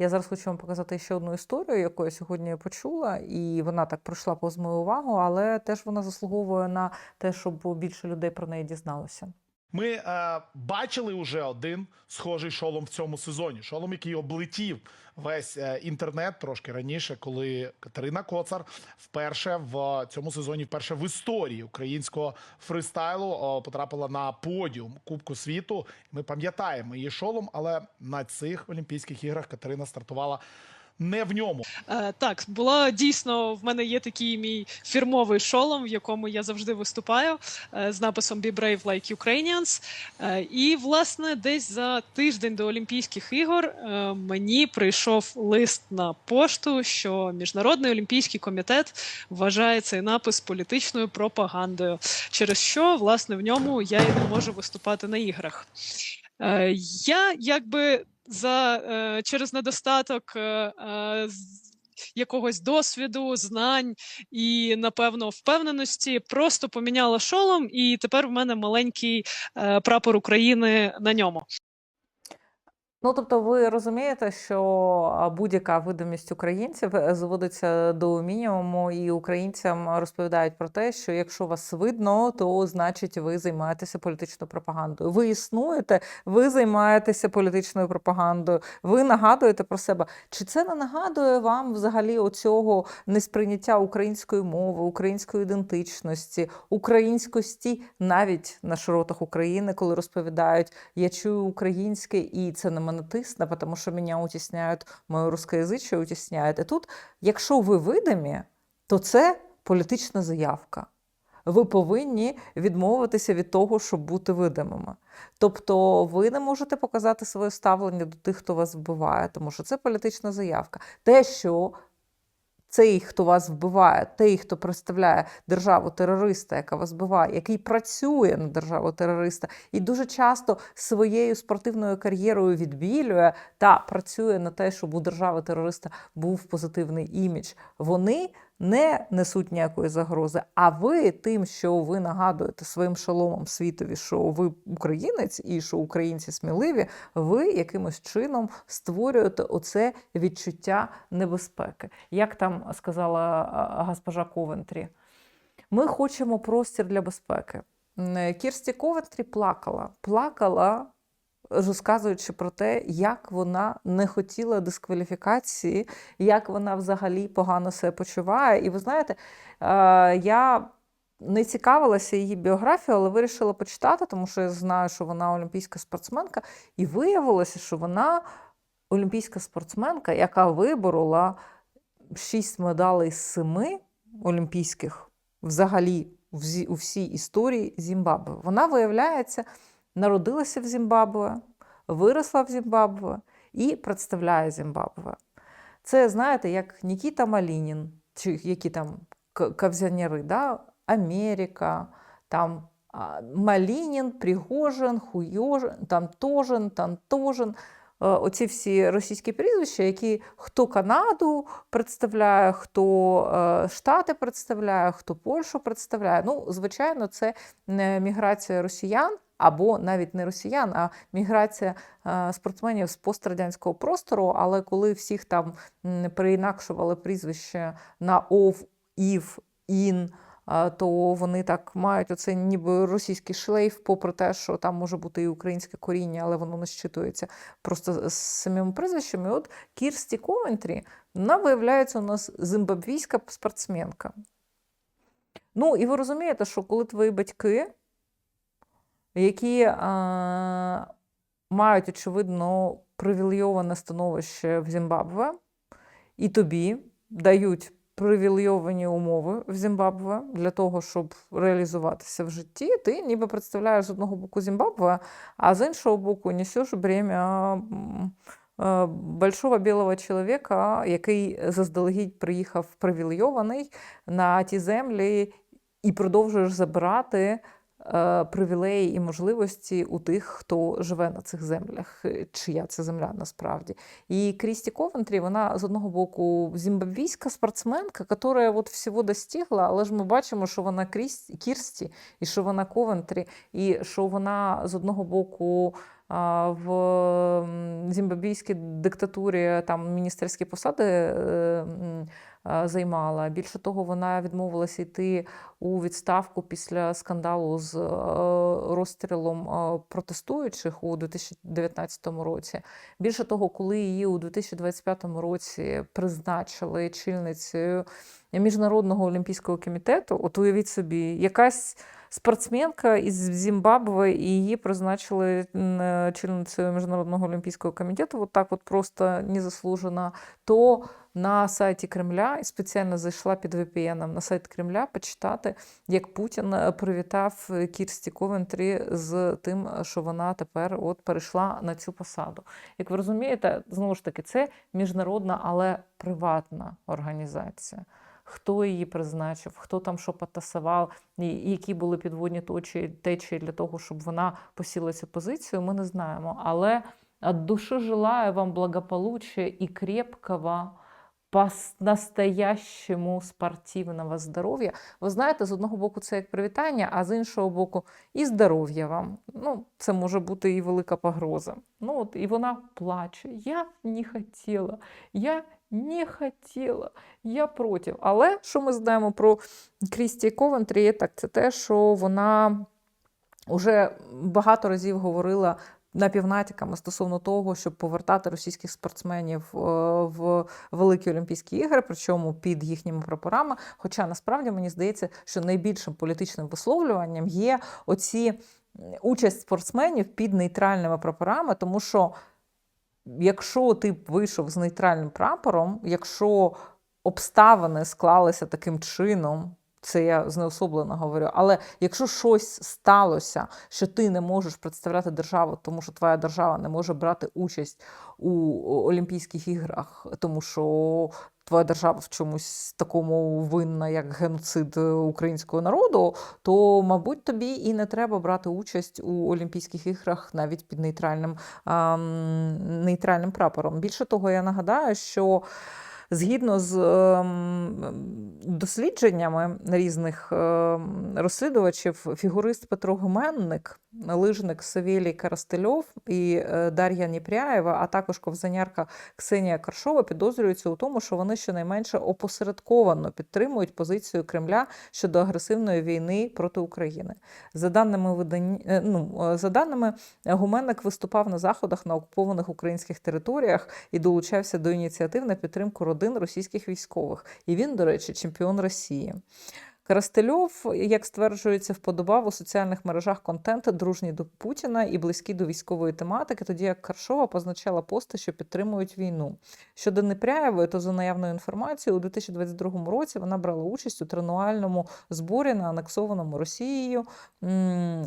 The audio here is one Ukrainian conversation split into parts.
Я зараз хочу вам показати ще одну історію, яку я сьогодні почула, і вона так пройшла повз мою увагу, але теж вона заслуговує на те, щоб більше людей про неї дізналося. Ми е, бачили уже один схожий шолом в цьому сезоні. Шолом, який облетів весь е, інтернет трошки раніше, коли Катерина Коцар вперше в цьому сезоні, вперше в історії українського фристайлу о, потрапила на подіум Кубку світу. Ми пам'ятаємо її шолом, але на цих Олімпійських іграх Катерина стартувала не в ньому. Е, так, була дійсно в мене є такий мій фірмовий шолом, в якому я завжди виступаю е, з написом Be Brave Like Ukrainians. Е, і, власне, десь за тиждень до Олімпійських ігор е, мені прийшов лист на пошту, що Міжнародний олімпійський комітет вважає цей напис політичною пропагандою, через що, власне, в ньому я і не можу виступати на іграх. Е, я якби за е, через недостаток е, якогось досвіду, знань і, напевно, впевненості просто поміняла шолом, і тепер в мене маленький прапор України на ньому. Ну, тобто, ви розумієте, що будь-яка видимість українців е, зводиться до мінімуму, і українцям розповідають про те, що якщо вас видно, то значить ви займаєтеся політичною пропагандою. Ви існуєте, ви займаєтеся політичною пропагандою, ви нагадуєте про себе. Чи це не нагадує вам взагалі оцього несприйняття української мови, української ідентичності, українськості навіть на широтах України, коли розповідають я чую українське, і це на мене тисне, тому що мене утісняють, моє рускоязиче утісняють. І тут, якщо ви видимі, то це політична заявка. Ви повинні відмовитися від того, щоб бути видимими. Тобто ви не можете показати своє ставлення до тих, хто вас вбиває, тому що це політична заявка. Те, що цей, хто вас вбиває, той, хто представляє державу терориста, яка вас вбиває, який працює на державу терориста, і дуже часто своєю спортивною кар'єрою відбілює та працює на те, щоб у держави терориста був позитивний імідж. Вони не несуть ніякої загрози. А ви тим, що ви нагадуєте своїм шоломом світові, що ви українець і що українці сміливі, ви якимось чином створюєте оце відчуття небезпеки. Як там сказала госпожа Ковентрі, ми хочемо простір для безпеки. Кірсті Ковентрі плакала, плакала. Розказуючи про те, як вона не хотіла дискваліфікації, як вона взагалі погано себе почуває. І ви знаєте, е, я не цікавилася її біографією, але вирішила почитати, тому що я знаю, що вона олімпійська спортсменка, і виявилося, що вона олімпійська спортсменка, яка виборола шість медалей з семи олімпійських взагалі у всій історії Зімбабве. Вона, виявляється, народилася в Зімбабве, виросла в Зімбабве і представляє Зімбабве. Це, знаєте, як Нікіта Малінін, чи які там к- кавзяняри, да? Америка, там Малінін, Пригожин, Хуйожин, там Тожин, Тантожин. Е, Оці всі російські прізвища, які хто Канаду представляє, хто е, Штати представляє, хто Польщу представляє. Ну, звичайно, це не міграція росіян. Або навіть не росіян, а міграція е, спортсменів з пострадянського простору. Але коли всіх там м, переінакшували прізвище на ов, ів, ін, то вони так мають оце ніби російський шлейф, попри те, що там може бути і українське коріння, але воно не щитується просто з самими прізвищами. От Кірсті Ковентрі, вона виявляється у нас зимбабвійська спортсменка. Ну, і ви розумієте, що коли твої батьки, які а, мають, очевидно, привілейоване становище в Зімбабве, і тобі дають привілейовані умови в Зімбабве для того, щоб реалізуватися в житті, ти ніби представляєш з одного боку Зімбабве, а з іншого боку несеш бремя е, большого білого чоловіка, який заздалегідь приїхав привілейований на ті землі і продовжуєш забирати е, привілеї і можливості у тих, хто живе на цих землях, е, чия це земля насправді. І Крісті Ковентрі, вона з одного боку зімбабвійська спортсменка, яка от всього достигла, але ж ми бачимо, що вона Кріс- Кірсті, і що вона Ковентрі, і що вона з одного боку в зімбабвійській диктатурі там міністерські посади е, займала. Більше того, вона відмовилася йти у відставку після скандалу з е, розстрілом е, протестуючих у 2019 році. Більше того, коли її у 2025 році призначили чільницею Міжнародного олімпійського комітету, от уявіть собі, якась спортсменка із Зімбабве, і її призначили е, чільницею Міжнародного олімпійського комітету, от так от просто незаслужено, то на сайті Кремля і спеціально зайшла під VPN на сайт Кремля почитати, як Путін е, привітав е, Кірсті Ковентрі з тим, що вона тепер от перейшла на цю посаду. Як ви розумієте, знову ж таки, це міжнародна, але приватна організація. Хто її призначив, хто там що потасував, і які були підводні точі течії для того, щоб вона посіла цю позицію, ми не знаємо. Але от души желаю вам благополучия и крепкого по-настоящему спортивного здоров'я. Ви знаєте, з одного боку, це як привітання, а з іншого боку, і здоров'я вам. Ну, це може бути і велика погроза. Ну, от, і вона плаче. Я не хотіла, я не хотіла, я проти. Але що ми знаємо про Крісті Ковентрі, так це те, що вона вже багато разів говорила напівнатяками стосовно того, щоб повертати російських спортсменів е, в великі Олімпійські ігри, причому під їхніми прапорами. Хоча насправді мені здається, що найбільшим політичним висловлюванням є оці участь спортсменів під нейтральними прапорами, тому що якщо ти вийшов з нейтральним прапором, якщо обставини склалися таким чином. Це я знеособлено говорю. Але якщо щось сталося, що ти не можеш представляти державу, тому що твоя держава не може брати участь у Олімпійських іграх, тому що твоя держава в чомусь такому винна, як геноцид українського народу, то, мабуть, тобі і не треба брати участь у Олімпійських іграх навіть під нейтральним, ем, нейтральним прапором. Більше того, я нагадаю, що Згідно з ем, дослідженнями різних ем, розслідувачів, фігурист Петро Гуменник, лижник Савєлій Карастельов і е, Дар'я Ніпряєва, а також ковзанярка Ксенія Каршова підозрюються у тому, що вони щонайменше опосередковано підтримують позицію Кремля щодо агресивної війни проти України. За даними видань... е, ну, е, за даними Гуменник виступав на заходах на окупованих українських територіях і долучався до ініціатив на підтримку родин російських військових. І він, до речі, чемпіон Росії. Карастельов, як стверджується, вподобав у соціальних мережах контент дружній до Путіна і близький до військової тематики, тоді як Каршова позначала пости, що підтримують війну. Щодо Непряєвої, то за наявною інформацією, у 2022 році вона брала участь у тренувальному зборі на анексованому Росією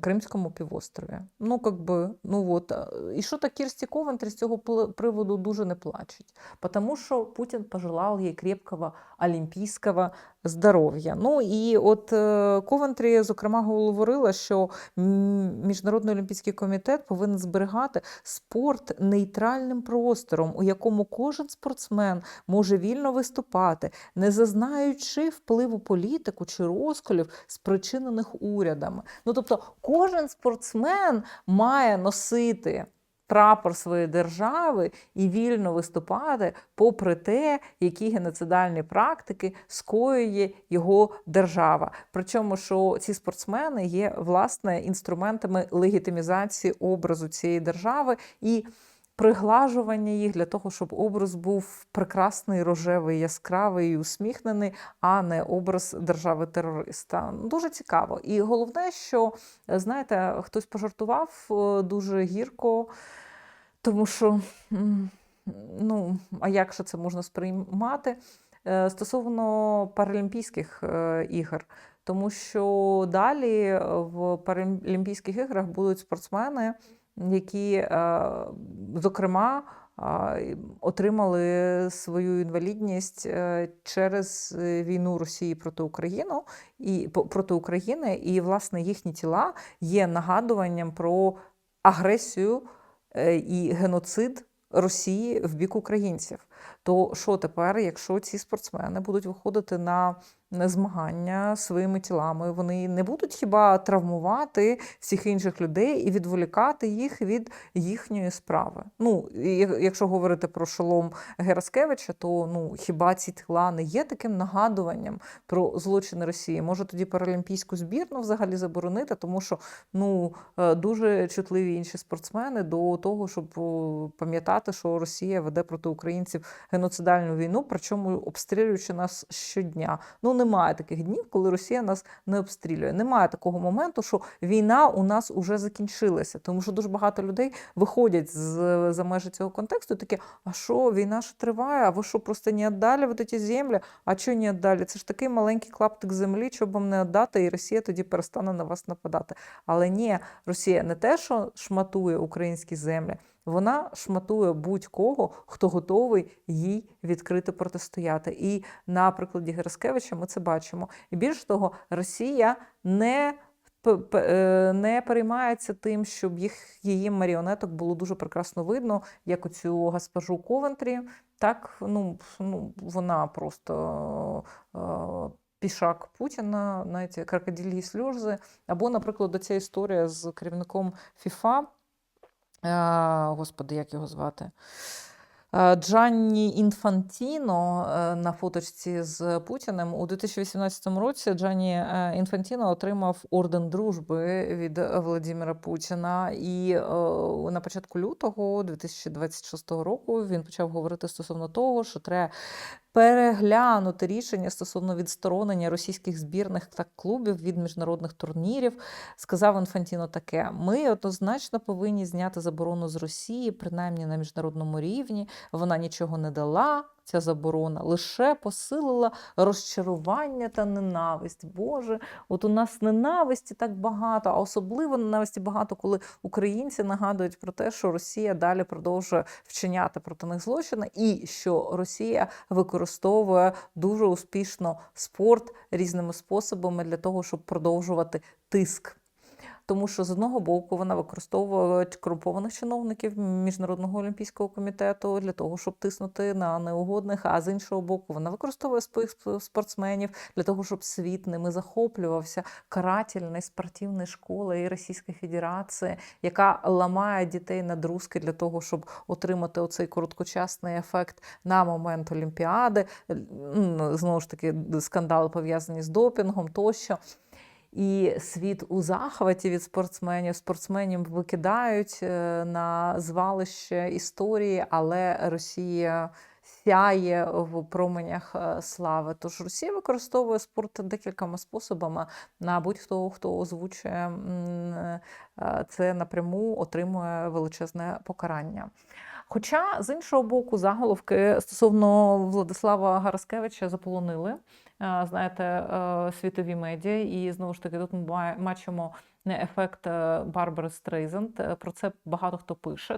Кримському півострові. Ну, как би, ну от. І що та Кірсті Ковентрі з цього приводу дуже не плачуть, тому що Путін пожелав їй крепкого олімпійського здоров'я. Ну і от е, Ковентрі, зокрема, говорила, що Міжнародний олімпійський комітет повинен зберігати спорт нейтральним простором, у якому кожен спортсмен може вільно виступати, не зазнаючи впливу політику чи розколів, спричинених урядами. Ну тобто, кожен спортсмен має носити. Прапор своєї держави і вільно виступати, попри те, які геноцидальні практики скоює його держава. Причому, що ці спортсмени є власне інструментами легітимізації образу цієї держави і приглажування їх для того, щоб образ був прекрасний, рожевий, яскравий і усміхнений, а не образ держави-терориста. Дуже цікаво. І головне, що знаєте, хтось пожартував е, дуже гірко, тому що ну, а як же це можна сприймати? Е, Стосовно Паралімпійських е, ігор, тому що далі е, в Паралімпійських іграх будуть спортсмени, які, е, зокрема, отримали свою інвалідність е, через війну Росії проти України і проти України, і власне їхні тіла є нагадуванням про агресію е, і геноцид Росії в бік українців. То що тепер, якщо ці спортсмени будуть виходити на змагання своїми тілами. Вони не будуть хіба травмувати всіх інших людей і відволікати їх від їхньої справи. Ну, якщо говорити про шолом Гераскевича, то ну хіба ці тіла не є таким нагадуванням про злочини Росії? Може тоді паралімпійську збірну взагалі заборонити, тому що ну е, дуже чутливі інші спортсмени до того, щоб пам'ятати, що Росія веде проти українців геноцидальну війну, причому обстрілюючи нас щодня. Ну немає таких днів, коли Росія нас не обстрілює. Немає такого моменту, що війна у нас уже закінчилася, тому що дуже багато людей виходять з за межі цього контексту. і Такі, а що війна ж триває? А ви що просто не віддали вот ці землі? А чого не віддали? Це ж такий маленький клаптик землі, щоб вам не віддати, і Росія тоді перестане на вас нападати. Але ні, Росія не те, що шматує українські землі, вона шматує будь-кого, хто готовий їй відкрито протистояти. І на прикладі Гераскевича ми це бачимо. І більше того, Росія не е, не переймається тим, щоб їх її маріонеток було дуже прекрасно видно, як оцю госпожу Ковентрі. Так, ну, ну вона просто е, пішак Путіна, знаєте, крокодилі сльози. Або, наприклад, ця історія з керівником ФІФА. Е, Господи, як його звати? Е, Джанні Інфантіно е, на фоточці з Путіним у 2018 році Джанні Інфантіно отримав орден дружби від Володимира Путіна. І на початку лютого 2026 року він почав говорити стосовно того, що треба переглянути рішення стосовно відсторонення російських збірних та клубів від міжнародних турнірів. Сказав Інфантіно таке: ми однозначно повинні зняти заборону з Росії, принаймні на міжнародному рівні. Вона нічого не дала. Ця заборона лише посилила розчарування та ненависть. Боже, от у нас ненависті так багато, а особливо ненависті багато, коли українці нагадують про те, що Росія далі продовжує вчиняти проти них злочини, і що Росія використовує дуже успішно спорт різними способами для того, щоб продовжувати тиск. Тому що з одного боку вона використовує корумпованих чиновників міжнародного олімпійського комітету для того, щоб тиснути на неугодних. А з іншого боку, вона використовує своїх сп- спортсменів для того, щоб світ ними захоплювався карательної спортивної школи і Російської Федерації, яка ламає дітей на друзки для того, щоб отримати оцей короткочасний ефект на момент Олімпіади. Знову ж таки, скандали пов'язані з допінгом тощо. І світ у захваті від спортсменів. Спортсменів викидають е, на звалище історії, але Росія сяє в променях е, слави. Тож Росія використовує спорт декількома способами. На будь-хто, хто озвучує е, це напряму, отримує величезне покарання. Хоча, з іншого боку, заголовки стосовно Владислава Гараскевича заполонили, е, знаєте, е, світові медіа, і знову ж таки тут ми ба- бачимо ефект е, Барбари Стрейзенд. Про це багато хто пише.